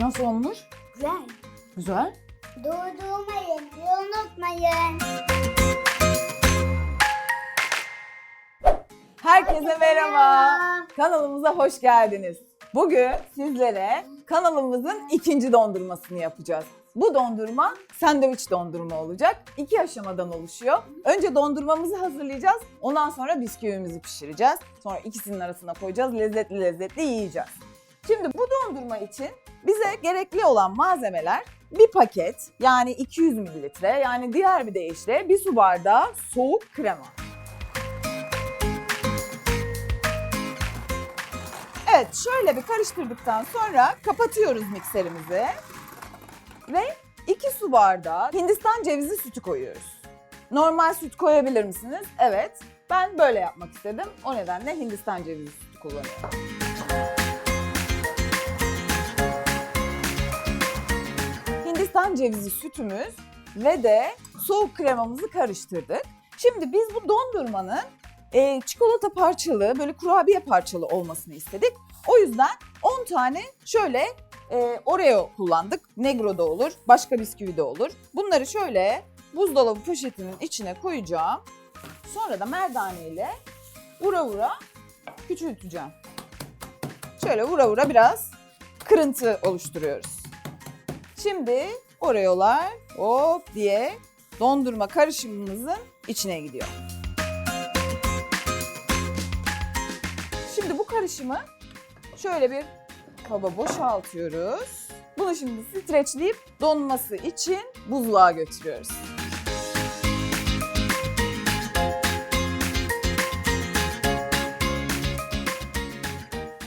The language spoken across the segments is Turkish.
Nasıl olmuş? Güzel. Güzel. Durdurmayın, unutmayın. Herkese merhaba. Kanalımıza hoş geldiniz. Bugün sizlere kanalımızın ikinci dondurmasını yapacağız. Bu dondurma sandviç dondurma olacak. İki aşamadan oluşuyor. Önce dondurmamızı hazırlayacağız. Ondan sonra bisküvimizi pişireceğiz. Sonra ikisinin arasına koyacağız. Lezzetli lezzetli yiyeceğiz. Şimdi bu dondurma için bize gerekli olan malzemeler bir paket yani 200 mililitre yani diğer bir deyişle bir su bardağı soğuk krema. Evet şöyle bir karıştırdıktan sonra kapatıyoruz mikserimizi. Ve 2 su bardağı Hindistan cevizi sütü koyuyoruz. Normal süt koyabilir misiniz? Evet. Ben böyle yapmak istedim. O nedenle Hindistan cevizi sütü kullanıyorum. Hindistan cevizi sütümüz ve de soğuk kremamızı karıştırdık. Şimdi biz bu dondurmanın e, çikolata parçalı, böyle kurabiye parçalı olmasını istedik. O yüzden 10 tane şöyle e, Oreo kullandık. Negro da olur, başka bisküvi de olur. Bunları şöyle buzdolabı poşetinin içine koyacağım. Sonra da merdane ile vura vura küçülteceğim. Şöyle vura vura biraz kırıntı oluşturuyoruz. Şimdi Oreo'lar hop diye dondurma karışımımızın içine gidiyor. Şimdi bu karışımı şöyle bir kaba boşaltıyoruz. Bunu şimdi streçleyip donması için buzluğa götürüyoruz.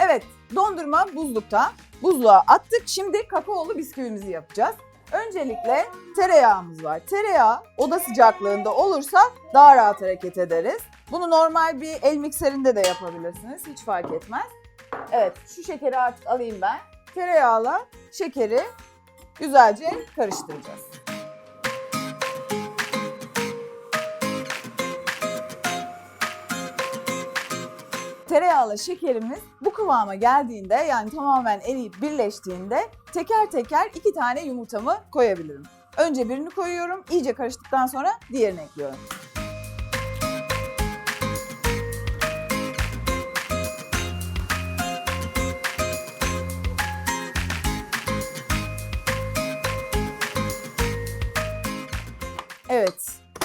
Evet, dondurma buzlukta. Buzluğa attık. Şimdi kakaolu bisküvimizi yapacağız. Öncelikle tereyağımız var. Tereyağı oda sıcaklığında olursa daha rahat hareket ederiz. Bunu normal bir el mikserinde de yapabilirsiniz. Hiç fark etmez. Evet, şu şekeri artık alayım ben. Tereyağla şekeri güzelce karıştıracağız. Tereyağla şekerimiz bu kıvama geldiğinde yani tamamen eriyip birleştiğinde teker teker iki tane yumurtamı koyabilirim. Önce birini koyuyorum, iyice karıştıktan sonra diğerini ekliyorum.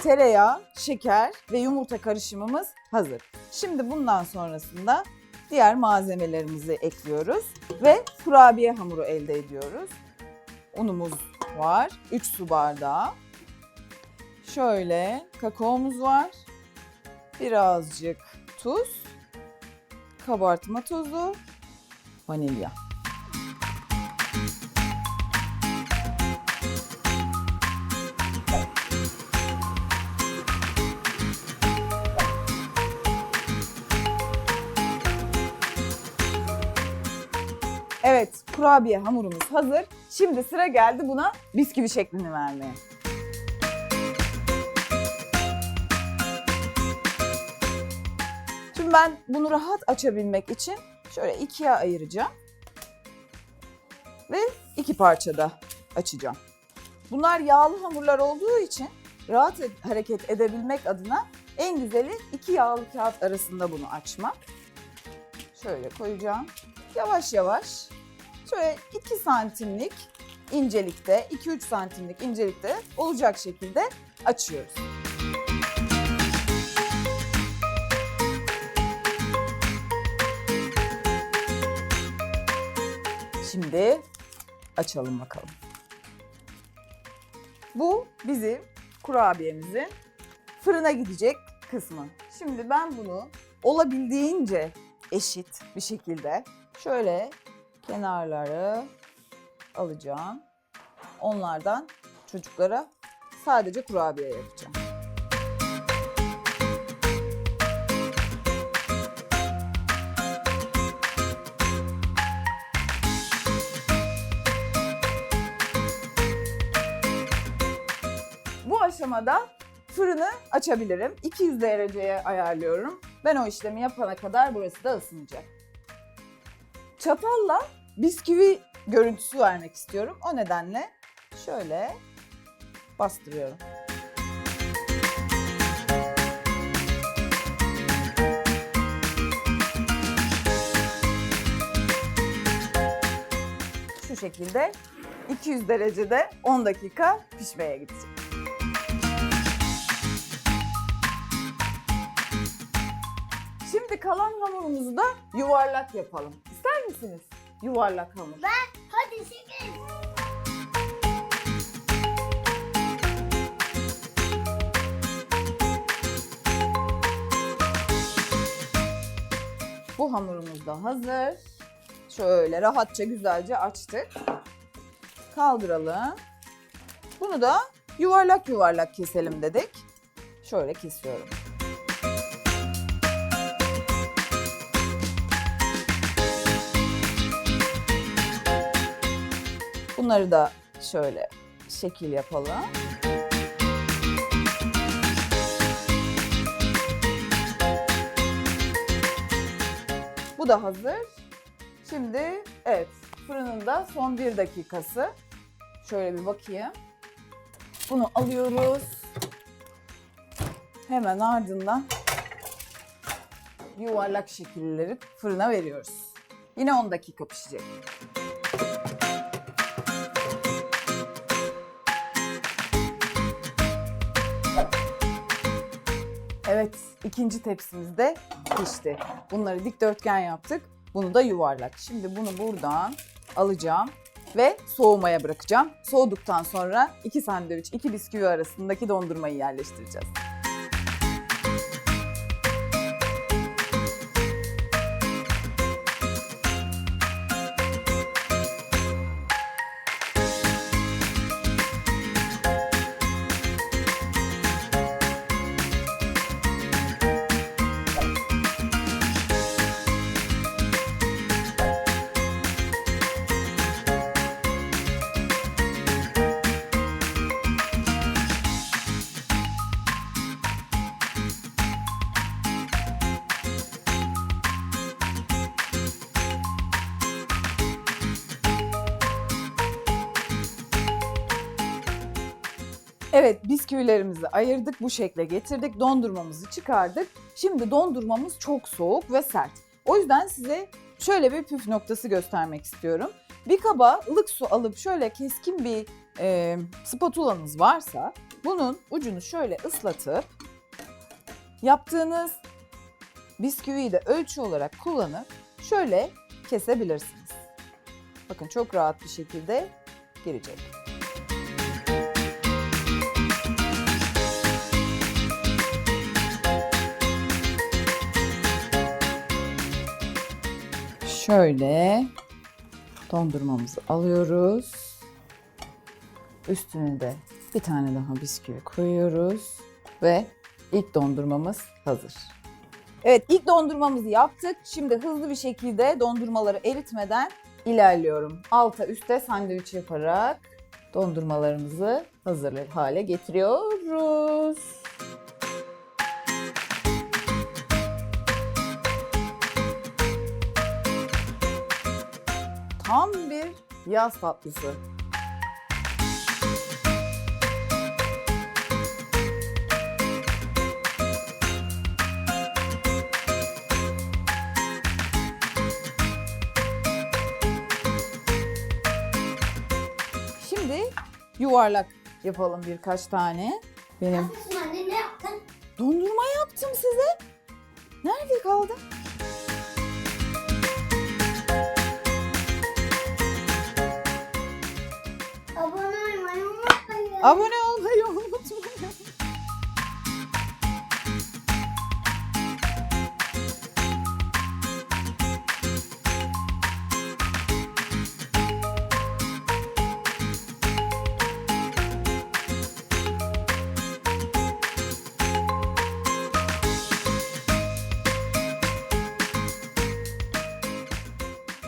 Tereyağı, şeker ve yumurta karışımımız hazır. Şimdi bundan sonrasında diğer malzemelerimizi ekliyoruz ve kurabiye hamuru elde ediyoruz. Unumuz var, 3 su bardağı. Şöyle kakaomuz var. Birazcık tuz, kabartma tozu, vanilya. Evet, kurabiye hamurumuz hazır. Şimdi sıra geldi buna bisküvi şeklini vermeye. Şimdi ben bunu rahat açabilmek için şöyle ikiye ayıracağım. Ve iki parçada açacağım. Bunlar yağlı hamurlar olduğu için rahat hareket edebilmek adına en güzeli iki yağlı kağıt arasında bunu açmak. Şöyle koyacağım. Yavaş yavaş şöyle 2 santimlik incelikte, 2-3 santimlik incelikte olacak şekilde açıyoruz. Şimdi açalım bakalım. Bu bizim kurabiyemizin fırına gidecek kısmı. Şimdi ben bunu olabildiğince eşit bir şekilde şöyle kenarları alacağım. Onlardan çocuklara sadece kurabiye yapacağım. Bu aşamada fırını açabilirim. 200 dereceye ayarlıyorum. Ben o işlemi yapana kadar burası da ısınacak. Çatalla bisküvi görüntüsü vermek istiyorum. O nedenle şöyle bastırıyorum. Şu şekilde 200 derecede 10 dakika pişmeye gidecek. Şimdi kalan hamurumuzu da yuvarlak yapalım. İster misiniz? Yuvarlak hamur. Hadi şeker. Bu hamurumuz da hazır. Şöyle rahatça güzelce açtık. Kaldıralım. Bunu da yuvarlak yuvarlak keselim dedik. Şöyle kesiyorum. Bunları da şöyle şekil yapalım. Bu da hazır. Şimdi evet fırınında son bir dakikası. Şöyle bir bakayım. Bunu alıyoruz. Hemen ardından yuvarlak şekilleri fırına veriyoruz. Yine 10 dakika pişecek. Evet, ikinci tepsimiz de pişti. Bunları dikdörtgen yaptık. Bunu da yuvarlak. Şimdi bunu buradan alacağım ve soğumaya bırakacağım. Soğuduktan sonra iki sandviç, iki bisküvi arasındaki dondurmayı yerleştireceğiz. Evet, bisküvilerimizi ayırdık, bu şekle getirdik, dondurmamızı çıkardık. Şimdi dondurmamız çok soğuk ve sert. O yüzden size şöyle bir püf noktası göstermek istiyorum. Bir kaba ılık su alıp şöyle keskin bir e, spatulanız varsa bunun ucunu şöyle ıslatıp yaptığınız bisküviyi de ölçü olarak kullanıp şöyle kesebilirsiniz. Bakın çok rahat bir şekilde girecek. Şöyle dondurmamızı alıyoruz. Üstüne de bir tane daha bisküvi koyuyoruz ve ilk dondurmamız hazır. Evet ilk dondurmamızı yaptık. Şimdi hızlı bir şekilde dondurmaları eritmeden ilerliyorum. Alta üste sandviç yaparak dondurmalarımızı hazır hale getiriyoruz. Tam bir yaz tatlısı. Şimdi yuvarlak yapalım birkaç tane. Benim anne ne yaptın? dondurma yaptım size. Nerede kaldı? Abone olmayı unutmayın.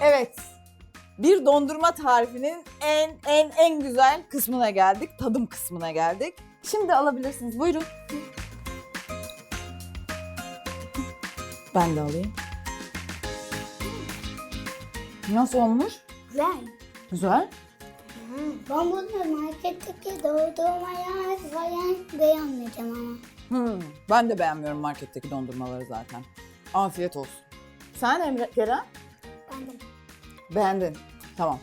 Evet. Bir dondurma tarifinin en en en güzel kısmına geldik. Tadım kısmına geldik. Şimdi alabilirsiniz. Buyurun. Ben de alayım. Nasıl olmuş? Güzel. Güzel. Ben bunu marketteki doldurma yer falan beğenmeyeceğim ama. Hmm, ben de beğenmiyorum marketteki dondurmaları zaten. Afiyet olsun. Sen Emre Kerem? Ben de. Beğendin. Tamam.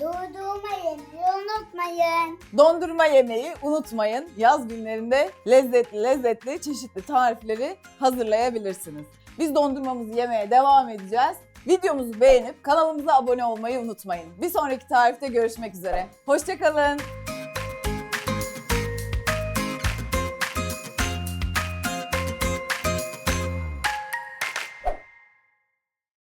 Doldurmayı unutmayın. Dondurma yemeyi unutmayın. Yaz günlerinde lezzetli lezzetli çeşitli tarifleri hazırlayabilirsiniz. Biz dondurmamızı yemeye devam edeceğiz. Videomuzu beğenip kanalımıza abone olmayı unutmayın. Bir sonraki tarifte görüşmek üzere. Hoşçakalın.